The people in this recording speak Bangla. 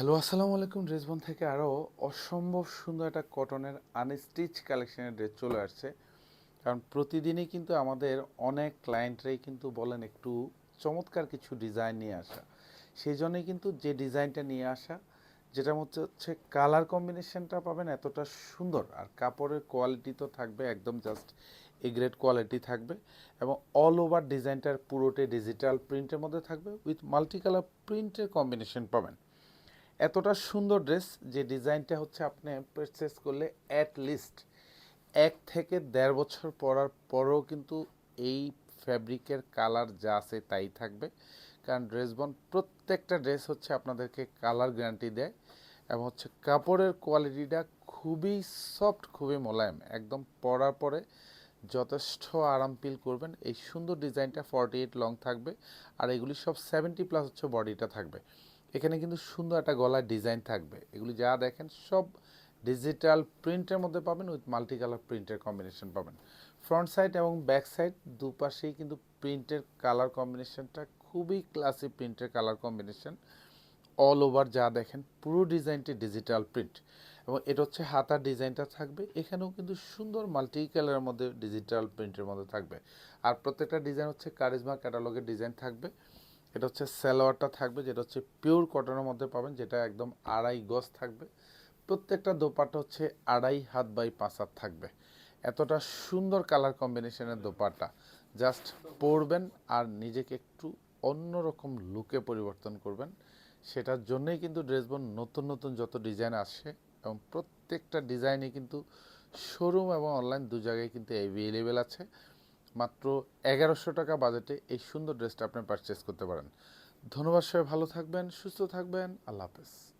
হ্যালো, আসসালামু আলাইকুম। ড্রেসবন থেকে আরও অসম্ভব সুন্দর একটা কটনের আনস্টিচ কালেকশনের ড্রেস চলে আসছে। কারণ প্রতিদিনই কিন্তু আমাদের অনেক ক্লায়েন্টরাই কিন্তু বলেন একটু চমৎকার কিছু ডিজাইন নিয়ে আসা। সেই জন্যই কিন্তু যে ডিজাইনটা নিয়ে আসা, যেটা হচ্ছে হচ্ছে কালার কম্বিনেশনটা পাবেন এতটা সুন্দর। আর কাপড়ের কোয়ালিটি তো থাকবে, একদম জাস্ট এ গ্রেড কোয়ালিটি থাকবে এবং অল ওভার ডিজাইনটার পুরোটাই ডিজিটাল প্রিন্টের মধ্যে থাকবে। উইথ মাল্টি কালার প্রিন্টের কম্বিনেশন পাবেন। এতটা সুন্দর ড্রেস যে ডিজাইনটা হচ্ছে আপনি পারচেস করলে অ্যাট লিস্ট এক থেকে দেড় বছর পরার পরেও কিন্তু এই ফ্যাব্রিকের কালার যা আছে তাই থাকবে। কারণ ড্রেস বন প্রত্যেকটা ড্রেস হচ্ছে আপনাদেরকে কালার গ্যারান্টি দেয় এবং হচ্ছে কাপড়ের কোয়ালিটিটা খুবই সফট খুবই মোলায়েম। একদম পরার পরে যথেষ্ট আরাম ফিল করবেন। এই সুন্দর ডিজাইনটা ফর্টি এইট লং থাকবে আর এগুলি সব সেভেন্টি প্লাস হচ্ছে বডিটা থাকবে। এখানে কিন্তু সুন্দর একটা গলার ডিজাইন থাকবে। এগুলি যা দেখেন সব ডিজিটাল প্রিন্টের মধ্যে পাবেন উইথ মাল্টি কালার প্রিন্টের কম্বিনেশন পাবেন। ফ্রন্ট সাইড এবং ব্যাক সাইড দুপাশেই কিন্তু প্রিন্টের কালার কম্বিনেশনটা খুবই ক্লাসি প্রিন্টের কালার কম্বিনেশন অল ওভার যা দেখেন পুরো ডিজাইনটি ডিজিটাল প্রিন্ট এবং এটা হচ্ছে হাতার ডিজাইনটা থাকবে। এখানেও কিন্তু সুন্দর মাল্টি কালারের মধ্যে ডিজিটাল প্রিন্টের মধ্যে থাকবে। আর প্রত্যেকটা ডিজাইন হচ্ছে কারিজমা ক্যাটালগের ডিজাইন থাকবে। এটা হচ্ছে সালোয়ারটা থাকবে, যেটা হচ্ছে পিওর কটনের মধ্যে পাবেন, যেটা একদম আড়াই গজ থাকবে। প্রত্যেকটা দোপাটা হচ্ছে আড়াই হাত বাই পাঁচ হাত থাকবে। এতটা সুন্দর কালার কম্বিনেশনের দোপাটা জাস্ট পরবেন আর নিজেকে একটু অন্যরকম লুকে পরিবর্তন করবেন। সেটার জন্যই কিন্তু ড্রেসবন নতুন নতুন যত ডিজাইন আসে, এবং প্রত্যেকটা ডিজাইনে কিন্তু শোরুম এবং অনলাইন দু জায়গায় কিন্তু অ্যাভেলেবেল আছে। মাত্র এগারোশো টাকা বাজেটে এই সুন্দর ড্রেসটা আপনি পারচেস করতে পারেন। ধন্যবাদ সবাই, ভালো থাকবেন, সুস্থ থাকবেন, আল্লাহ হাফেজ।